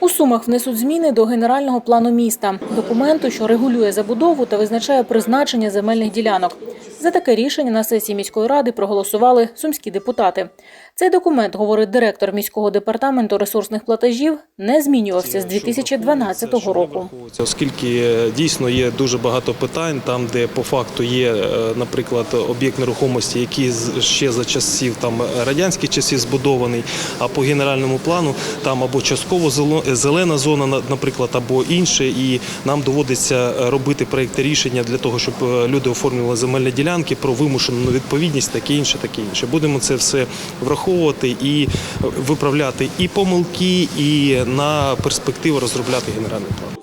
У Сумах внесуть зміни до генерального плану міста, документу, що регулює забудову та визначає призначення земельних ділянок. За таке рішення на сесії міської ради проголосували сумські депутати. Цей документ, говорить директор міського департаменту ресурсних платежів, не змінювався з 2012 року. Оскільки е, дійсно є дуже багато питань, там де по факту є, е, наприклад, об'єкт нерухомості, який ще за часів там радянських часів збудований, а по генеральному плану там або частково зело- зелена зона, на- наприклад, або інше, і нам доводиться робити проекти рішення для того, щоб е, люди оформлювали земельні ділянки про вимушену відповідність, таке інше, таке інше. Будемо це все враховувати і виправляти і помилки, і на перспективу розробляти генеральний план.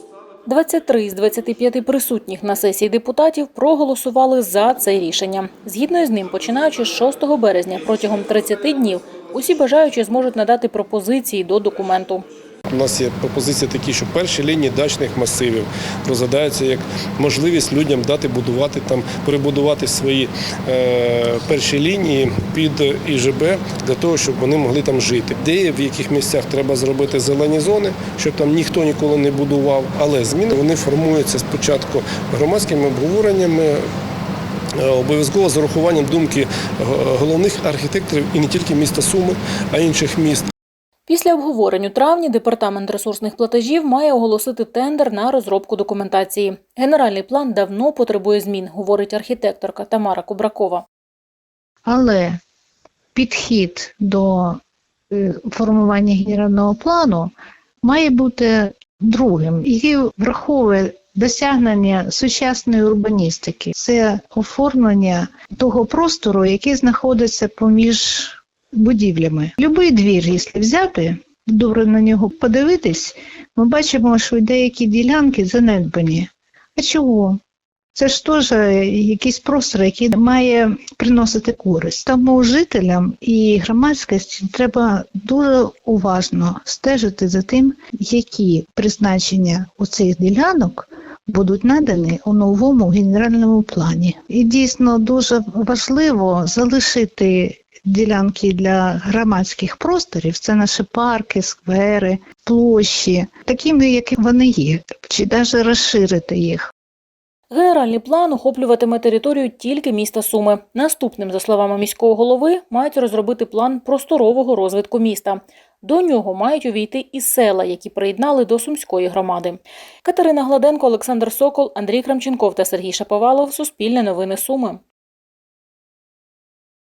23 з 25 присутніх на сесії депутатів проголосували за це рішення. Згідно з ним, починаючи з 6 березня, протягом 30 днів усі бажаючі зможуть надати пропозиції до документу. У нас є пропозиції такі, що перші лінії дачних масивів розглядаються як можливість людям дати будувати там, перебудувати свої е, перші лінії під ІЖБ для того, щоб вони могли там жити. Де в яких місцях треба зробити зелені зони, щоб там ніхто ніколи не будував. Але зміни вони формуються спочатку громадськими обговореннями. е, Обов'язково з урахуванням думки головних архітекторів і не тільки міста Суми, а інших міст. Після обговорень у травні департамент ресурсних платежів має оголосити тендер на розробку документації. Генеральний план давно потребує змін, говорить архітекторка Тамара Кубракова. Але підхід до е, формування генерального плану має бути другим, який враховує досягнення сучасної урбаністики. Це оформлення того простору, який знаходиться поміж будівлями. Любий двір, якщо взяти, добре на нього подивитись, ми бачимо, що деякі ділянки занедбані. А чого? Це ж теж якийсь простор, який має приносити користь. Тому жителям і громадськості треба дуже уважно стежити за тим, які призначення у цих ділянок будуть надані у новому генеральному плані. І дійсно дуже важливо залишити ділянки для громадських просторів, це наші парки, сквери, площі, такими, які вони є, чи навіть розширити їх. Генеральний план охоплюватиме територію тільки міста Суми. Наступним, за словами міського голови, мають розробити план просторового розвитку міста. До нього мають увійти і села, які приєднали до сумської громади. Катерина Гладенко, Олександр Сокол, Андрій Крамченков та Сергій Шаповалов. Суспільне новини Суми.